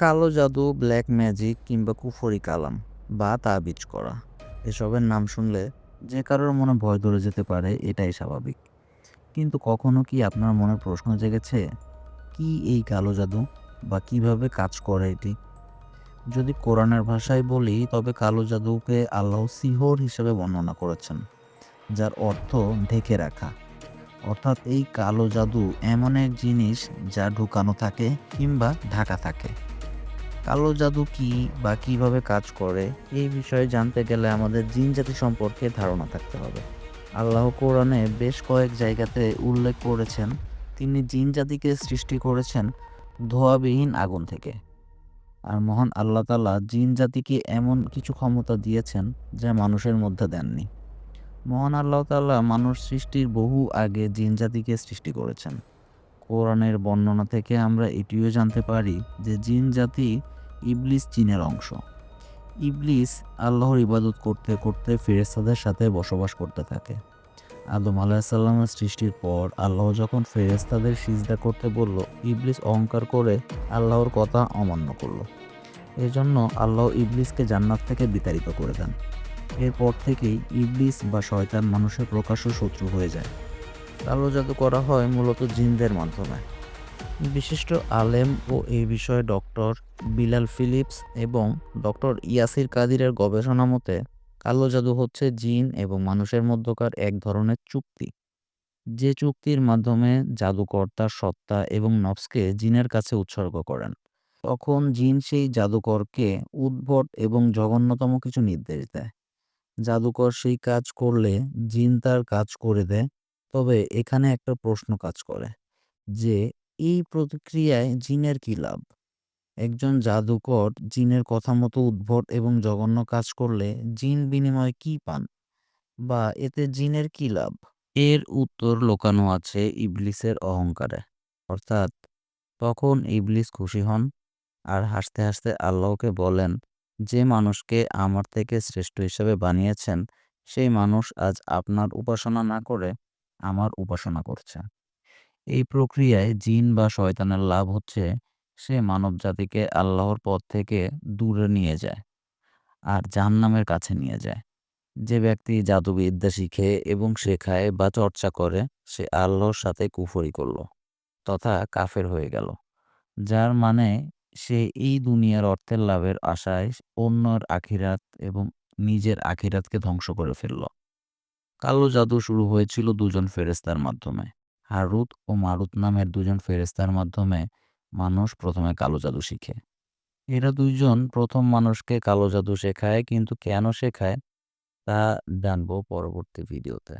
কালো জাদু black magic কিংবা কুফরি কালাম বা তাবিজ করা। এসবের নাম শুনলে যে কারোর মনে ভয় ধরে যেতে পারে, এটাই স্বাভাবিক। কিন্তু কখনো কি আপনার মনে প্রশ্ন জেগেছে, কি এই কালো জাদু বা কীভাবে কাজ করে এটি? যদি কোরআনের ভাষায় বলি, তবে কালো জাদুকে আল্লাহ সিহর হিসেবে বর্ণনা করেছেন, যার অর্থ ঢেকে রাখা। অর্থাৎ এই কালো জাদু এমন এক জিনিস যা ঢুকানো থাকে কিংবা ঢাকা থাকে। কালো জাদু কি বা কীভাবে কাজ করে, এই বিষয়ে জানতে গেলে আমাদের জিন জাতি সম্পর্কে ধারণা থাকতে হবে। আল্লাহ কোরআনে বেশ কয়েক জায়গাতে উল্লেখ করেছেন, তিনি জিন জাতিকে সৃষ্টি করেছেন ধোয়াবিহীন আগুন থেকে। আর মহান আল্লাহ তালা জিন জাতিকে এমন কিছু ক্ষমতা দিয়েছেন যা মানুষের মধ্যে দেননি। মহান আল্লাহ তাআলা মানুষ সৃষ্টির বহু আগে জিন জাতিকে সৃষ্টি করেছেন। কোরআনের বর্ণনা থেকে আমরা এটিও জানতে পারি যে জিন জাতি ইবলিস চীনের অংশ। ইবলিস আল্লাহর ইবাদত করতে করতে ফেরেস্তাদের সাথে বসবাস করতে থাকে। আদম আলাহিসাল্লামের সৃষ্টির পর আল্লাহ যখন ফেরেস্তাদের সিজদা করতে বলল, ইবলিস অহংকার করে আল্লাহর কথা অমান্য করল। এজন্য আল্লাহ ইবলিসকে জান্নাত থেকে বিতাড়িত করে দেন। এরপর থেকেই ইবলিস বা শয়তান মানুষের প্রকাশ্য শত্রু হয়ে যায়। কালো জাদু করা হয় মূলত জিনদের মাধ্যমে। বিশিষ্ট আলেম ও এই বিষয়ে ডক্টর বিলাল ফিলিপস এবং ডক্টর ইয়াসির কাদিরের গবেষণা মতে, কালো জাদু হচ্ছে জিন এবং মানুষের মধ্যকার এক ধরনের চুক্তি। যে চুক্তির মাধ্যমে জাদুকর তার সত্তা এবং নফসকে জিনের কাছে উৎসর্গ করেন। তখন জিন সেই জাদুকরকে উদ্ভট এবং জঘন্যতম কিছু নির্দেশ দেয়। জাদুকর সেই কাজ করলে জিন তার কাজ করে দেয়, তবে এখানে একটা প্রশ্ন কাজ করে যে এই প্রতিক্রিয়ায় জিনের কি লাভ? একজন জাদুকর জিনের কথা মতো উদ্ভট এবং জঘন্য কাজ করলে জিন বিনিময়ে কি পান? বা এতে জিনের কি লাভ? এর উত্তর লোকানো আছে ইবলিসের অহংকারে। অর্থাৎ তখন ইবলিস খুশি হন আর হাসতে হাসতে আল্লাহকে বলেন, যে মানুষকে আমার থেকে শ্রেষ্ঠ হিসেবে বানিয়েছেন, সেই মানুষ আজ আপনার উপাসনা না করে আমার উপাসনা করছে। এই প্রক্রিয়ায় জিন বা শয়তানের লাভ হচ্ছে সে মানব জাতিকে আল্লাহর পথ থেকে দূরে নিয়ে যায় আর জাহান্নামের কাছে নিয়ে যায়। যে ব্যক্তি জাদুবিদ্যা শিখে এবং শেখায় বা চর্চা করে, সে আল্লাহর সাথে কুফরি করল তথা কাফের হয়ে গেল। যার মানে সে এই দুনিয়ার অর্থের লাভের আশায় অন্যর আখিরাত এবং নিজের আখিরাতকে ধ্বংস করে ফেলল। কালো জাদু শুরু হয়েছিল দুজন ফেরেস্তার মাধ্যমে। হারুত ও মারুত নামের দুজন ফেরেস্তার মাধ্যমে মানুষ প্রথমে কালো জাদু শিখে। এরা দুইজন প্রথম মানুষকে কালো জাদু শেখায়, কিন্তু কেন শেখায় তা জানব পরবর্তী ভিডিওতে।